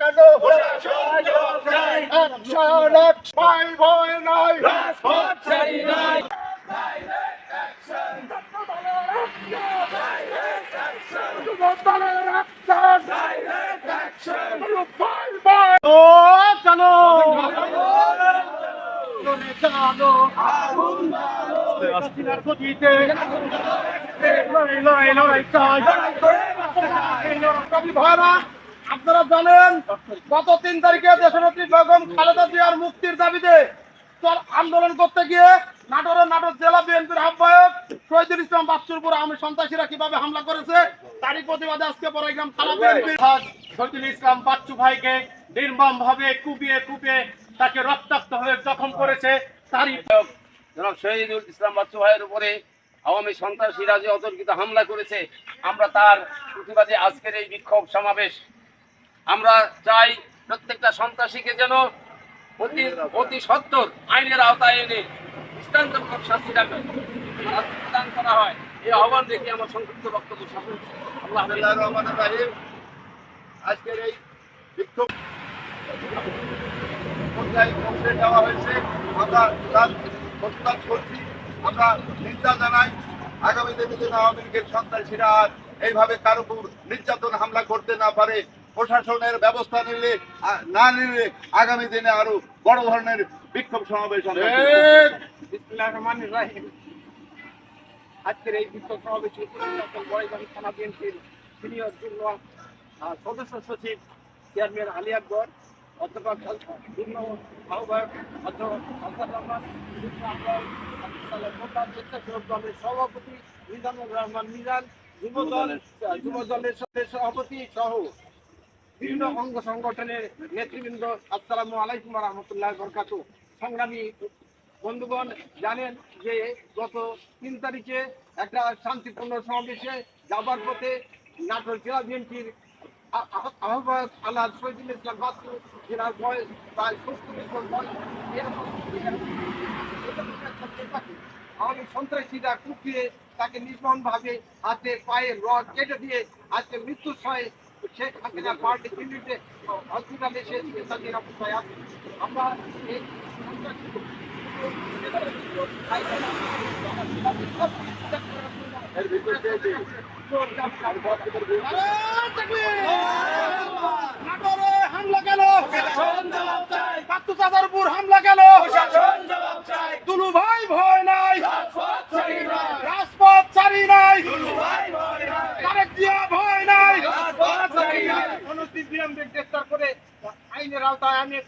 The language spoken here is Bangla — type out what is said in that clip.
কেন অ্যাকশন ভাই ভয় নাই চলো হাসিনার গতিতে লড়াই লড়াই লড়াই চাই ভাইরা আপনারা জানেন গত তিন তারিখে দেশনেত্রী বেগম খালেদা জিয়ার মুক্তির দাবিতে আন্দোলন করতে গিয়ে নাটোরের নাটোর জেলা বিএনপির আহ্বায়ক শহীদুল ইসলাম বাচ্চুর উপর আমি সন্ত্রাসীরা কীভাবে হামলা করেছে তারই প্রতিবাদে আজকে বড়াইগ্রাম থানা বিএনপি শহীদুল ইসলাম বাচ্চু ভাইকে নির্মম ভাবে কুপিয়ে কুপিয়ে তাকে রক্তাক্ত হয়ে জখম করেছে তারই জনাব শহীদুল ইসলাম বাচ্চু ভাইয়ের উপরে আওয়ামী সন্ত্রাসীরা যে অতর্কিত হামলা করেছে আমরা তার প্রতিবাদে আজকের এই বিক্ষোভ সমাবেশ আমরা চাই প্রত্যেকটা সন্ত্রাসীকে যেন অতি অতি সত্তর আইনের আওতায় এনে দৃষ্টান্তমূলক শাস্তি দাবি প্রদান করা হয়। এই আহ্বান রেখে আমার সংক্ষিপ্ত বক্তব্য আজকের এই দেওয়া হয়েছে। আগামী দিনে সন্ত্রাসীরা আর এইভাবে কারও উপর নির্যাতন, হামলা করতে না পারে প্রশাসনের ব্যবস্থা নিলে না নিলে আগামী দিনে আরও বড় ধরনের বিক্ষোভ সমাবেশ রহিম। আজকের এই বিক্ষোভ সমাবেশে থানা বিএনপির সিনিয়র যুগ্ম সদস্য সচিব চেয়ারম্যান আলী আকবর, অধ্যাপক যুগ্ম আহ্বায়ক অধ্যাপক সভাপতি মিজানুর রহমান মিজান যুব দল যুব দলের সভাপতি সহ বিভিন্ন অঙ্গ সংগঠনের নেতৃবৃন্দ, আসসালামু আলাইকুম রহমতুল্লাহ বরকাত। সংগ্রামী বন্ধুগণ, জানেন যে গত তিন তারিখে একটা শান্তিপূর্ণ সমাবেশে যাবার পথে নাটোর জেলা বিএনপির আহ্বায়ক আল্লাহ শহীদুল ইসলাম বাস্তু জেলার বয়স প্রায় সত্তর বছর আমাদের সন্ত্রাসীরা কুপিয়ে তাকে নির্মম ভাবে হাতে পায়ে রড কেটে দিয়ে আজকে মৃত্যুর সয়ে শেখ হাসিনা পার্টি দিল্লিতে হসপিটালে সে চিকিৎসাধীন অবস্থায় আছে আমরা এই হামলা উপর হামলা দুলু ভাই ভয় নাই। রাজপথ ছাড়ি নাই। নাই গ্রেফতার করে আইনের আওতায় আনিয়ে